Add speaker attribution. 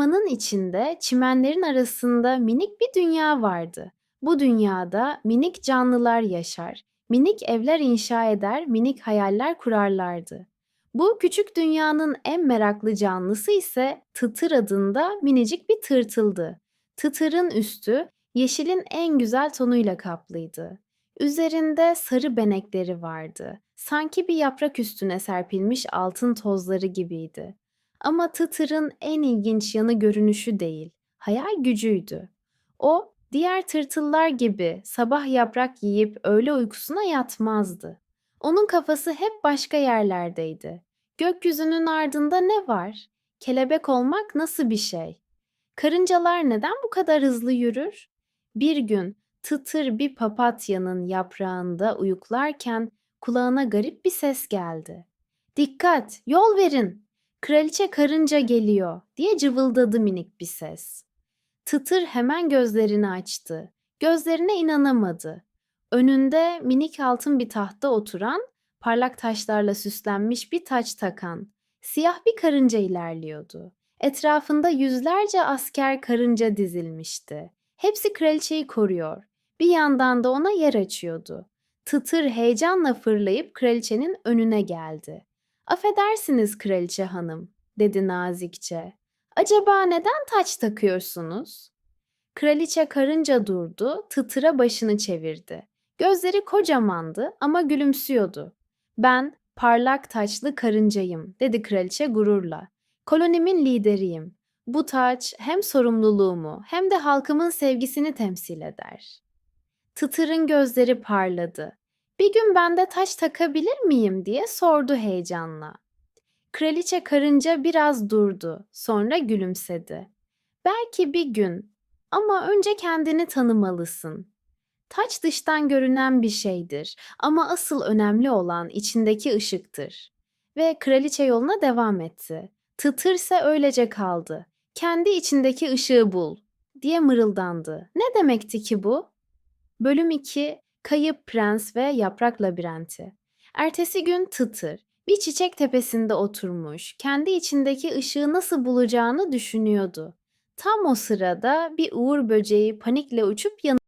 Speaker 1: Ormanın içinde, çimenlerin arasında minik bir dünya vardı. Bu dünyada minik canlılar yaşar, minik evler inşa eder, minik hayaller kurarlardı. Bu küçük dünyanın en meraklı canlısı ise Tıtır adında minicik bir tırtıldı. Tıtırın üstü yeşilin en güzel tonuyla kaplıydı. Üzerinde sarı benekleri vardı. Sanki bir yaprak üstüne serpilmiş altın tozları gibiydi. Ama Tıtır'ın en ilginç yanı görünüşü değil, hayal gücüydü. O, diğer tırtıllar gibi sabah yaprak yiyip öğle uykusuna yatmazdı. Onun kafası hep başka yerlerdeydi. Gökyüzünün ardında ne var? Kelebek olmak nasıl bir şey? Karıncalar neden bu kadar hızlı yürür? Bir gün Tıtır bir papatyanın yaprağında uyuklarken kulağına garip bir ses geldi. Dikkat, yol verin. Kraliçe karınca geliyor diye cıvıldadı minik bir ses. Tıtır hemen gözlerini açtı. Gözlerine inanamadı. Önünde minik altın bir tahta oturan, parlak taşlarla süslenmiş bir taç takan, siyah bir karınca ilerliyordu. Etrafında yüzlerce asker karınca dizilmişti. Hepsi kraliçeyi koruyor. Bir yandan da ona yer açıyordu. Tıtır heyecanla fırlayıp kraliçenin önüne geldi. Affedersiniz kraliçe hanım, dedi nazikçe. Acaba neden taç takıyorsunuz? Kraliçe karınca durdu, tıtıra başını çevirdi. Gözleri kocamandı ama gülümsüyordu. Ben parlak taçlı karıncayım, dedi kraliçe gururla. Kolonimin lideriyim. Bu taç hem sorumluluğumu hem de halkımın sevgisini temsil eder. Tıtır'ın gözleri parladı. Bir gün ben de taç takabilir miyim diye sordu heyecanla. Kraliçe karınca biraz durdu, sonra gülümsedi. Belki bir gün ama önce kendini tanımalısın. Taç dıştan görünen bir şeydir ama asıl önemli olan içindeki ışıktır. Ve kraliçe yoluna devam etti. Tıtır ise öylece kaldı. Kendi içindeki ışığı bul diye mırıldandı. Ne demekti ki bu? Bölüm 2 Kayıp Prens ve Yaprak Labirenti. Ertesi gün Tıtır bir çiçek tepesinde oturmuş, kendi içindeki ışığı nasıl bulacağını düşünüyordu. Tam o sırada bir uğur böceği panikle uçup yanına